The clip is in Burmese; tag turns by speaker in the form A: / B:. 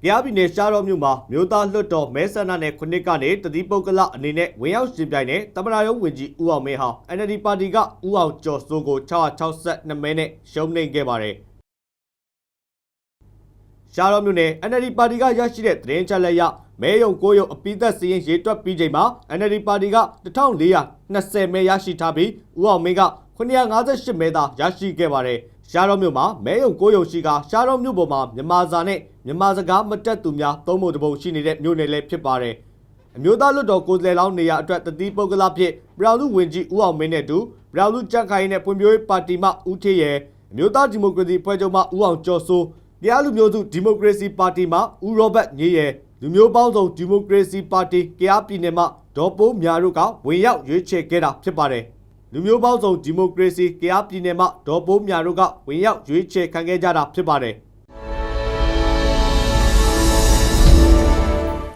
A: ။ကြားပြည်နယ်ရှားတော်မြို့မှာမြို့သားလွှတ်တော်မဲဆန္ဒနယ်ခုနှစ်ကနေတတိပုဂ္ဂလအနေနဲ့ဝင်ရောက်ရှင်ပြိုင်တဲ့တမနာယုံဝင်ကြီးဦးအောင်မင်းဟာ NLD ပါတီကဦးအောင်ကျော်စိုးကို662မဲနဲ့ရှုံးနိမ့်ခဲ့ပါတယ်။ရှားတော်မြို့နယ် NLD ပါတီကရရှိတဲ့သတင်းချက်လက်ရမဲယုံကိုယုံအပိသက်စည်ရင်ရေတွက်ပြီးချိန်မှာ NLD ပါတီက1420မဲရရှိထားပြီးဦးအောင်မင်းက 958မဲသာရရှိခဲ့ပါတယ်။ရှားတော်မြို့မှာမဲယုံကိုယုံရှိကရှားတော်မြို့ပေါ်မှာမြန်မာစာနဲ့မြန်မာစကားမတက်သူများသုံးဖို့တပုံရှိနေတဲ့မြို့နယ်လည်းဖြစ်ပါတယ်။အမျိုးသားလွတ်တော်ကိုယ်စားလှယ်လောင်းနေရာအတွက်တတိပုဂ္ဂလဖြစ်ဘရာလူဝင်ကြီးဦးအောင်မင်းနဲ့တူဘရာလူကြန့်ခိုင်နဲ့ဖွံ့ဖြိုးရေးပါတီမှဦးထေးရယ်အမျိုးသားဒီမိုကရေစီဖွဲ့ချုပ်မှဦးအောင်ကျော်စိုးတရားလူမျိုးစုဒီမိုကရေစီပါတီမှဦးရောဘတ်ညေးရယ်လူမျိုးပေါင်းစုံဒီမိုကရေစီပါတီကရားပြည်နယ်မှဒေါ်ပိုးမြာတို့ကဝင်ရောက်ရွေးချယ်ခဲ့တာဖြစ်ပါတယ် လူမျိုးပေါင်းစုံဒီမိုကရေစီကရားပြည်နယ်မှဒေါ်ပိုးမြာတို့ကဝင်ရောက်ရွေးချယ်ခံခဲ့ကြတာဖြစ်ပါတယ်